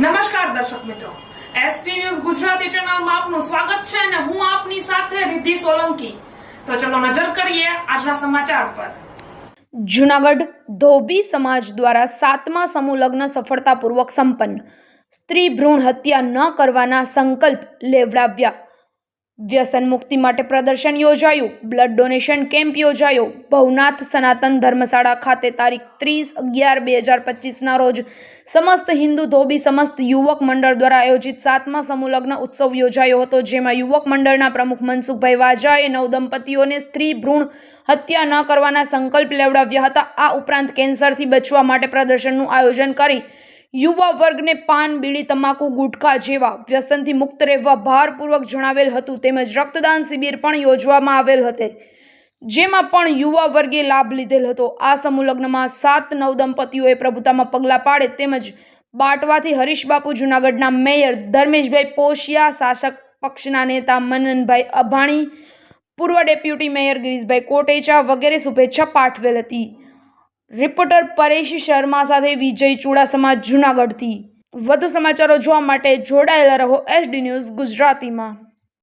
નમસ્કાર દર્શક મિત્રો. એસટી ન્યૂઝ ગુજરાતી ચેનલમાં આપનું સ્વાગત છે અને હું આપની સાથે રિદ્ધિ સોલંકી. તો ચલો નજર કરીએ આજના સમાચાર પર. જૂનાગઢ ધોબી સમાજ દ્વારા સાતમા સમૂહ લગ્ન સફળતાપૂર્વક સંપન્ન. સ્ત્રી ભ્રૂણ હત્યા ન કરવાના સંકલ્પ લેવડાવ્યા. વ્યસન મુક્તિ માટે પ્રદર્શન યોજાયું. બ્લડ ડોનેશન કેમ્પ યોજાયો. ભવનાથ સનાતન ધર્મશાળા ખાતે તારીખ ત્રીસ અગિયાર બે હજાર પચીસના રોજ સમસ્ત હિન્દુ ધોબી સમસ્ત યુવક મંડળ દ્વારા આયોજિત સાતમા સમૂહલગ્ન ઉત્સવ યોજાયો હતો, જેમાં યુવક મંડળના પ્રમુખ મનસુખભાઈ વાજાએ નવદંપતીઓને સ્ત્રી ભ્રૂણ હત્યા ન કરવાના સંકલ્પ લેવડાવ્યા હતા. આ ઉપરાંત કેન્સરથી બચવા માટે પ્રદર્શનનું આયોજન કરી યુવા વર્ગને પાન, બીડી, તમાકુ, ગુટખા જેવા વ્યસનથી મુક્ત રહેવા ભારપૂર્વક જણાવેલ હતું. તેમજ રક્તદાન શિબિર પણ યોજવામાં આવેલ હતી. જેમાં પણ યુવા વર્ગે લાભ લીધેલ હતો. આ સમૂહ લગ્નમાં સાત નવ દંપતીઓએ પ્રભુતામાં પગલાં પાડે તેમજ બાટવાથી હરીશબાપુ જુનાગઢના મેયર ધર્મેશભાઈ પોશિયા, શાસક પક્ષના નેતા મનનભાઈ અભાણી, પૂર્વ ડેપ્યુટી મેયર ગિરીશભાઈ કોટેચા વગેરે શુભેચ્છા પાઠવેલ હતી. રિપોર્ટર પરેશ શર્મા સાથે વિજય ચુડાસમા જૂનાગઢથી. વધુ સમાચારો જોવા માટે જોડાયેલા રહો એસડી ન્યૂઝ ગુજરાતીમાં.